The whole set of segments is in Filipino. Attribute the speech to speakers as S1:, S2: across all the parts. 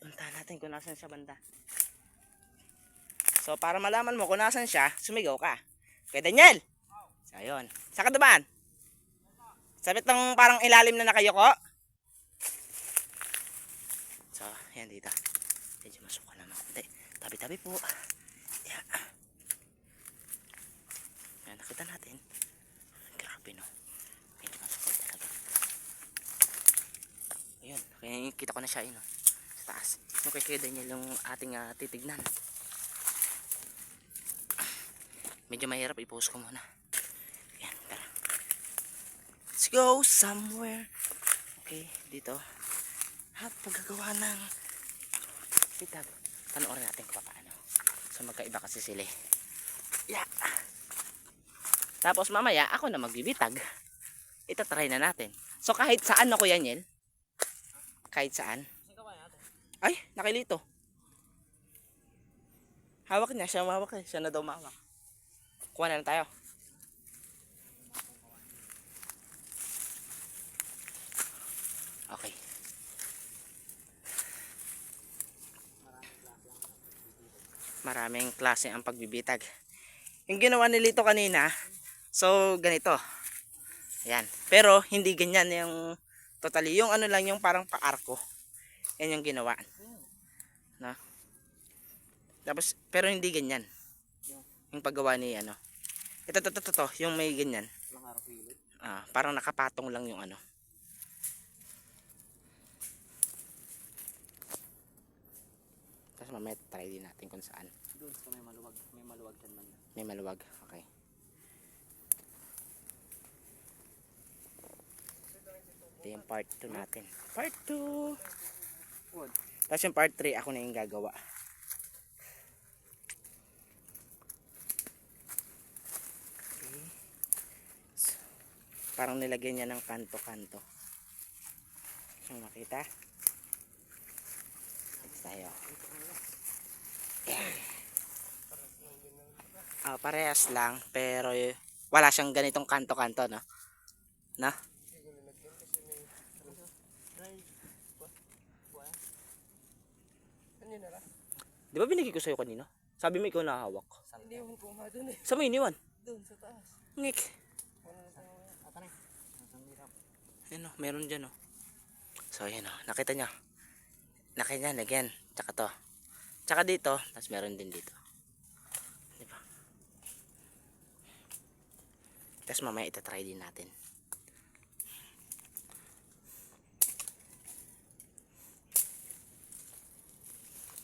S1: Puntahan natin kung nasan siya banda. So, para malaman mo kung nasan siya, sumigaw ka. Okay, Daniel! So, ayun. Saan ka dumaan? Sabit ng parang ilalim na nakayoko. So, yan dito. Medyo masuka lang ako. Hindi. Tabi-tabi po. Yan. Yan, nakita natin. Grabe no. Medyo masuka talaga. Ayun. Kita ko na siya yun. no. Taas. Yung kay Kuya Daniel yung ating ah, titignan. Medyo mahirap i-post ko muna. Yan, tara. Let's go somewhere. Okay, dito. At paggagawa ng bitag. Panoorin natin kung paano. So magkaiba kasi sila. eh. Yeah. Tapos mamaya ako na magbibitag. Itatry na natin. So kahit saan ako yan, Yel? Kahit saan? Ay, nakilito. Hawak niya, siya mawak eh. Siya na daw mawak. Kuha na lang tayo. Okay. Maraming klase ang pagbibitag. Yung ginawa ni Lito kanina, so ganito. Ayan. Pero hindi ganyan yung totally. Yung ano lang yung parang pa-arko. Yan yung ginawa. Na? Tapos, pero hindi ganyan. Yung paggawa ni ano. Ito, ito, ito, ito, ito, yung may ganyan. Ah, parang nakapatong lang yung ano. Tapos mamaya try din natin kung saan.
S2: Doon sa may maluwag. May maluwag dyan man.
S1: May maluwag. Okay. Ito yung part 2 natin. Part 2! Tapos yung part 3, ako na yung gagawa. Okay. So, parang nilagyan niya ng kanto-kanto. So, makita? Next tayo. Yan. Ah, parehas lang, pero wala siyang ganitong kanto-kanto, no? No?
S2: Ano yun nila?
S1: Di ba binigay ko sa'yo kanina? Sabi mo ikaw nakahawak.
S2: Hindi mo ko nga doon eh.
S1: Sa mo iniwan?
S2: Doon sa taas.
S1: Ngik. Ayun o, meron dyan o. So, ayan o. Nakita nyo. Nakita nyo, again. Tsaka to. Tsaka dito. Tapos meron din dito. Di ba? Tapos mamaya itatry din natin.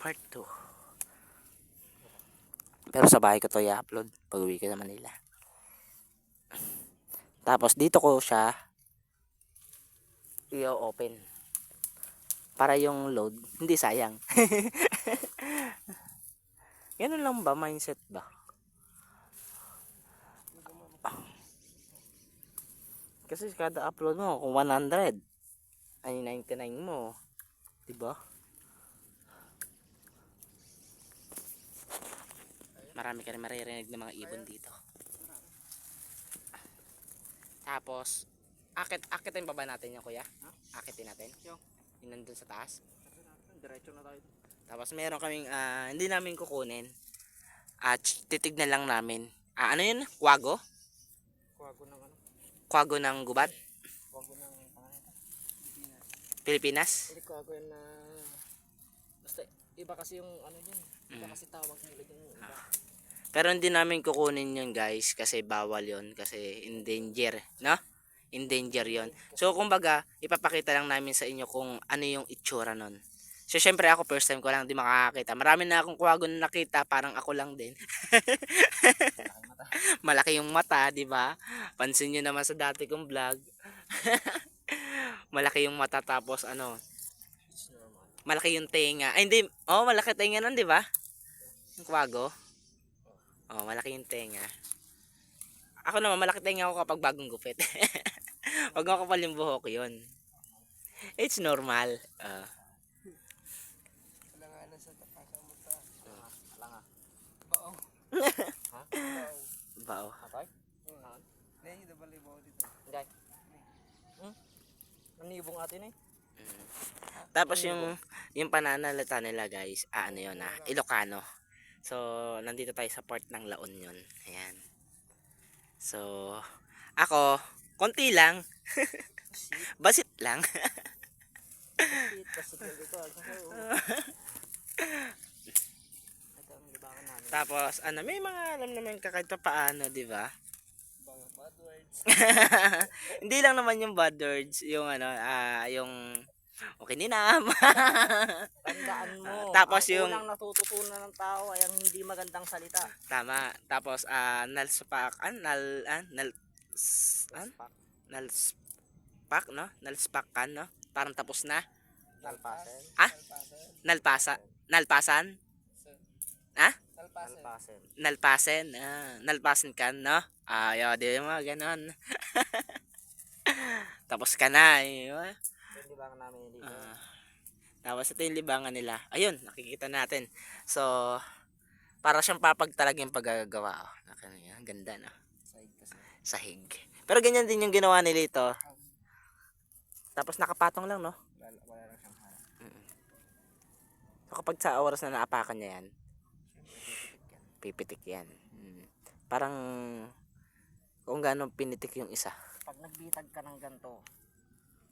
S1: Part 2. Pero sa bahay ko to i-upload pag uwi ko sa Manila. Tapos dito ko siya i-open. Para yung load, hindi sayang. Ganun lang ba? Mindset ba? Kasi kada upload mo, kung 100, ay 99 mo. Diba? Marami ka rin maririnig ng mga ibon dito. Tapos, akit, akitin pa ba natin yung kuya? Akitin natin?
S2: Yung?
S1: Nandun sa taas.
S2: Diretso na tayo.
S1: Tapos meron kaming, ah, hindi namin kukunin. At titignan lang namin. Ah, ano yun? Kwago?
S2: Kuwago ng ano?
S1: Kwago ng gubat?
S2: Kuwago ng.
S1: Pilipinas?
S2: Hindi kuwago yan na... Basta iba kasi yung ano yun. Iba
S1: Mm.
S2: kasi tawag nila yung iba.
S1: Pero hindi namin kukunin yun guys kasi bawal yun kasi in danger, no? In danger yun. So kumbaga, ipapakita lang namin sa inyo kung ano yung itsura nun. So syempre ako first time ko lang di makakakita. Marami na akong kuwago na nakita, parang ako lang din. Malaki yung mata, di ba? Pansin nyo naman sa dati kong vlog. Malaki yung mata tapos ano, malaki yung tenga. Ay hindi, oh malaki tenga nun, di ba? Yung kwago. Oh, malaki yung tenga. Ako naman, malaki tenga ako kapag bagong gupit. Pag makapal yung buhok, yun. It's normal. Ah.
S2: Kalanganan sa tapasa mo sa... Alang ah. Bao. ha? Bao.
S1: Bao.
S2: Hmm. Hindi, hindi bali bao dito. Hindi. Hmm? Nanibong atin eh.
S1: Tapos yung yung pananalita nila guys, ah, ano yun ah, Ilocano. So, nandito tayo sa part ng La Union. Ayan. So, ako, konti lang. Basit lang.
S2: Tapos ano libangan namin.
S1: Tapos, ano, may mga alam naman kakait pa paano, di ba? Hindi lang naman yung bad words, yung ano, ah, yung okay ni nam.
S2: Tandaan mo.
S1: Tapos
S2: ang
S1: yung-
S2: unang natututunan ng tao ay ang hindi magandang salita.
S1: Tama. Tapos, ah, nalspak, ah, nal, ah, nal, ah,
S2: Pak.
S1: nalspak, no? Nalspakan, no? Parang tapos na.
S2: Nalpasen.
S1: Ah? Nalpasa, nalpasan? Ah?
S2: Nalpasen.
S1: Nalpasen, ah, nalpasen ka, no? Ah, yun, di mo, ganon. Tapos ka na, eh.
S2: Libangan namin dito.
S1: Ah, tapos ito yung libangan nila. Ayun, nakikita natin. So, para siyang papagtalag yung paggagawa. Oh. Ang ganda, no?
S2: Side kasi.
S1: Sahig. Pero ganyan din yung ginawa nila ito. Tapos nakapatong lang, no?
S2: Wala, wala lang siyang harap.
S1: So, kapag sa oras na naapakan niya yan, pipitik yan. Mm. Parang kung gaano pinitik yung isa.
S2: Pag nagbitag ka ng ganito,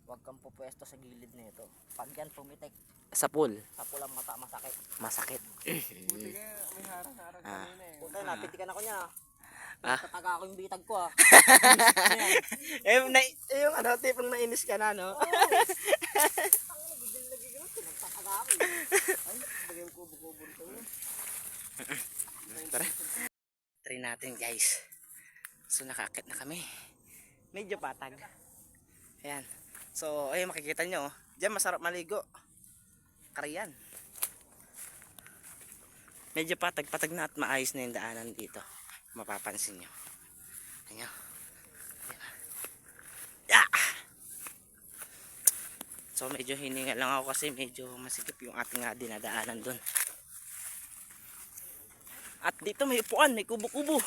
S2: huwag kang pupwesto sa gilid nito. Pag yan pumitik,
S1: Sa pool,
S2: sa pulang mata masakit.
S1: masakit.
S2: may harang-harang
S1: Ah.
S2: kanina eh. Puta, napitikan ako niya.
S1: Ah.
S2: Tataga ako yung bitag ko ah.
S1: eh, na, eh, yung ano, tipong nainis ka na, no?
S2: Nagigil nagigil. Nagtataga ako. Ay, bagay ko kubo-kubo nito.
S1: Tara. Try natin, guys. So, nakakit na kami. Medyo patag. Ayan. So, ayun, makikita nyo. oh. Diyan, masarap maligo. Karayan. Medyo patag-patag na at maayos na yung daanan dito. Mapapansin nyo. Ayan. Yeah! So, medyo hininga lang ako kasi medyo masikip yung ating nga dinadaanan dun. At dito may upuan, may kubo-kubo.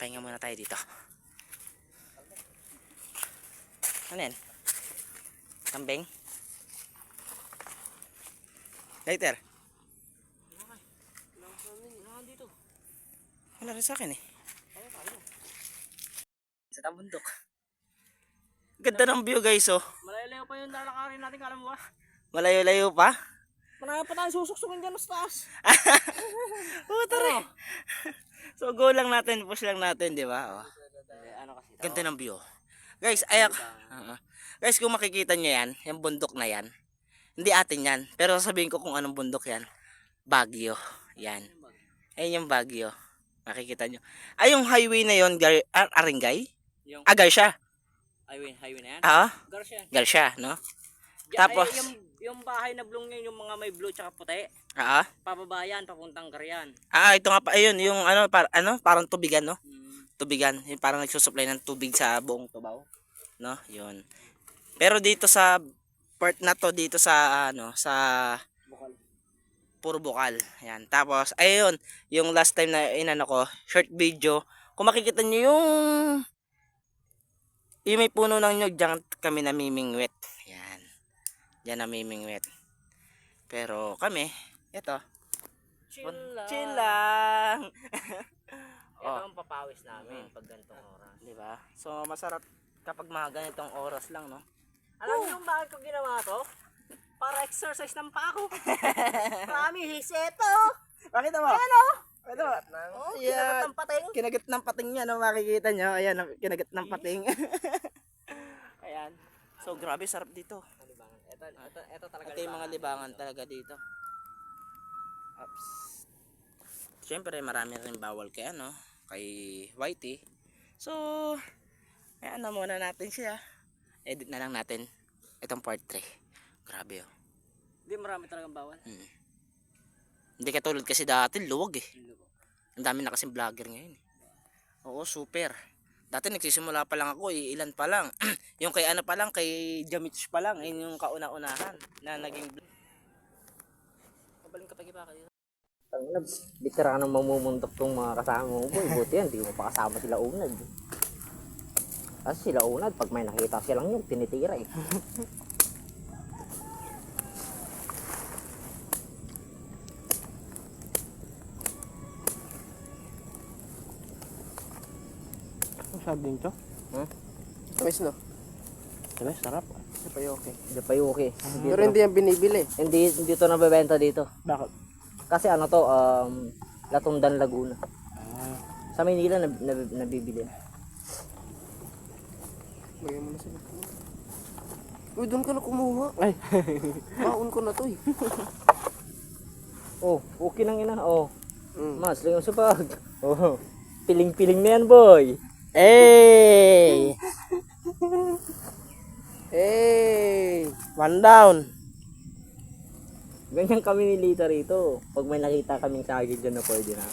S1: Pahinga muna tayo dito. Ano yan? Kambing? Lighter? Wala rin sa akin eh. Sa tabundok. Ganda ng view guys oh.
S2: Malayo pa yung lalakarin natin, alam mo ba?
S1: Malayo-layo pa.
S2: Marami pa tayong susuksukin dyan sa taas.
S1: Oh, tara. so go lang natin, push lang natin, di ba? Oh.
S2: ano kasi?
S1: Ganda ng view. Guys, ayak. Oo. Guys, kung makikita nyo yan, yung bundok na yan, hindi atin yan. Pero sabihin ko kung anong bundok yan. Baguio. Yan. Ayun yung Baguio. Makikita nyo. Ay, yung highway na yon Gar ah, Aringay?
S2: Yung
S1: Ah, Garcia.
S2: highway, highway na yan?
S1: Ah,
S2: Garcia.
S1: Garcia, no? Tapos-
S2: ay, yung, yung bahay na blue niya, yung mga may blue tsaka puti.
S1: Ah,
S2: Pababayan, papuntang Garian.
S1: ah, ito nga pa, ayun, yung ano, par, ano, parang tubigan, no?
S2: Hmm.
S1: Tubigan, yung parang nagsusupply ng tubig sa buong Tubaw. No? Yun. Pero dito sa part na to dito sa ano, sa
S2: Bukal.
S1: puro bukal. Ayan. Tapos ayun, yung last time na inano ko, short video, kung makikita niyo yung yung may puno ng nyug, diyan kami namimingwit. Ayan. Diyan namimingwit. Pero kami, ito,
S2: Chill lang.
S1: chill lang.
S2: Ito
S1: Oh.
S2: ang papawis namin pag ganitong oras.
S1: Di ba? So masarap kapag mga ganitong oras lang, no?
S2: Alam niyo kung bakit ko ginawa to? Para exercise ng pa ako. Promise, ito.
S1: Pakita mo.
S2: Ano?
S1: Mo.
S2: Oh,
S1: Yeah.
S2: kinagat ng pating.
S1: Kinagat ng pating niya, no? Makikita nyo. Ayan, kinagat ng pating. Ayan. So, grabe, sarap dito.
S2: Libangan. Ito, ito, ito talaga.
S1: Ito yung mga libangan talaga dito. Ups. Siyempre, marami rin bawal kay ano, kay Whitey. So, ayan na muna natin siya. Edit na lang natin itong part 3. Grabe, oh.
S2: Hindi marami talagang bawal.
S1: Mm. Hindi katulad kasi dati, luwag eh. Ang dami na kasing vlogger ngayon. eh. Oo, super. Dati nagsisimula pa lang ako, eh, ilan pa lang. yung kay ano pa lang, kay Jamich pa lang, yun yung kauna-unahan na naging vlog. Kabaling kapag iba kayo.
S2: Ang na, bitira ka nang mamumuntok tong mga kasama mo. Boy, buti yan, di mo pa kasama sila unag. Kasi sila unad, pag may nakita silang yung tinitira eh.
S3: Ang sabi nito?
S4: Tamis no?
S3: Diba, sarap.
S4: Sa payoke.
S2: Hindi pa yung okay.
S4: Pero hindi yan binibili.
S2: Hindi, hindi to nabebenta dito.
S3: Bakit?
S2: Kasi ano to, um, Latundan, Laguna.
S3: Ah,
S2: Sa Maynila, nab, nab, nabibili.
S4: Lagyan mo na sa Uy, doon ka na kumuha.
S3: ay,
S4: Baon ko na to eh.
S2: Oh, okay nang ina. Oh,
S4: Mm.
S2: mas, lingam sa bag. Oh, piling-piling na yan, boy.
S3: hey!
S4: Hey!
S3: One down.
S2: Ganyan kami ni Lita rito. Pag may nakita kaming sagid dyan na pwede na,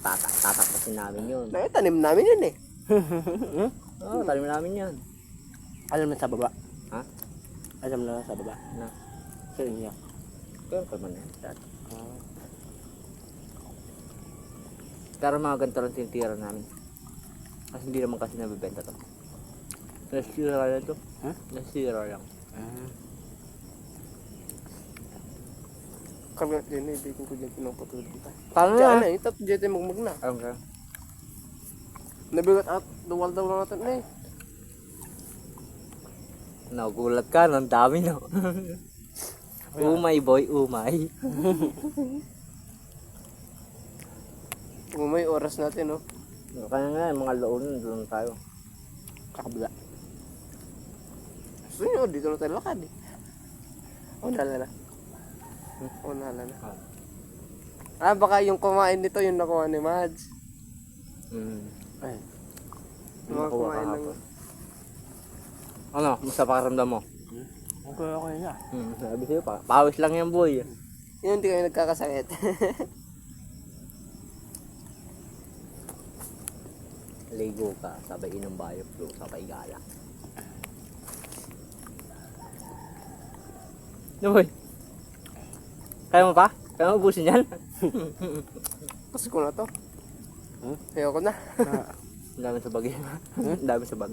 S2: tatak, tatakpasin namin yun.
S4: Nakitanim namin yun eh.
S2: Oo, oh, talim namin yan.
S3: Alam na sa baba.
S2: Ha?
S3: Alam na sa baba.
S2: Na,
S3: Sa inyo.
S2: kaya pa man yan.
S3: Ah.
S2: Pero mga ganito lang tinitira namin. Kasi hindi naman kasi nabibenta to. Nasira lang to.
S3: Ha?
S2: Nasira lang.
S3: Ah.
S4: Kagat din eh. Bikin ko dyan pinapatulog kita.
S2: Paano
S4: Diyan
S2: na?
S4: na, ito dyan magmag na.
S2: Alam ka?
S4: Nabigat at duwal daw na natin na eh.
S2: Nagulat ka, ang dami no. umay boy, umay.
S4: Kung may oras natin no.
S2: Kaya nga, mga loon, doon tayo.
S3: Kakabila.
S4: Gusto nyo, dito na tayo lakad eh. O nala na. O nala na. Ah, baka yung kumain nito, yung nakuha ni Mads.
S2: Mm.
S3: Ay.
S4: Yung mga
S2: Nakuha
S4: kumain ng...
S2: kahapon. Ano, musta pakiramdam mo?
S3: Okay, okay na.
S2: Hmm, sabi sa'yo pa, pawis lang yan boy.
S4: Yun, hindi kayo nagkakasakit.
S2: Ligo ka, sabay inom bioflow, sabay gala. Boy, kaya mo pa? Kaya mo ubusin yan?
S4: Kasi ko na to.
S3: Hmm?
S4: Ayoko na.
S3: Na,
S2: Ang dami sa bag yan. Ang dami sa bag.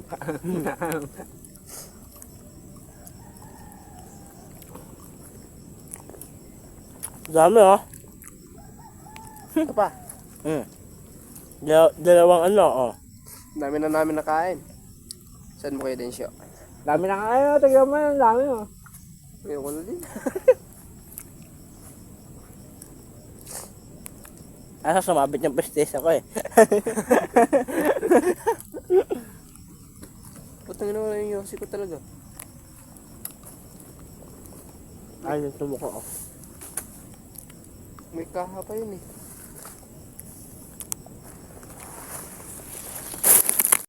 S3: dami oh.
S4: Ito pa.
S3: Hmm. Dal- dalawang ano oh.
S4: Dami na namin nakain. Saan mo kayo din siya?
S2: dami na kayo, tignan mo yan, dami oh.
S4: Ayoko na din.
S3: Asa sumabit yung prestige ako eh.
S4: Putang ina wala yung yosi ko talaga.
S3: Ay, yung tumuko oh.
S4: May kaha pa yun eh.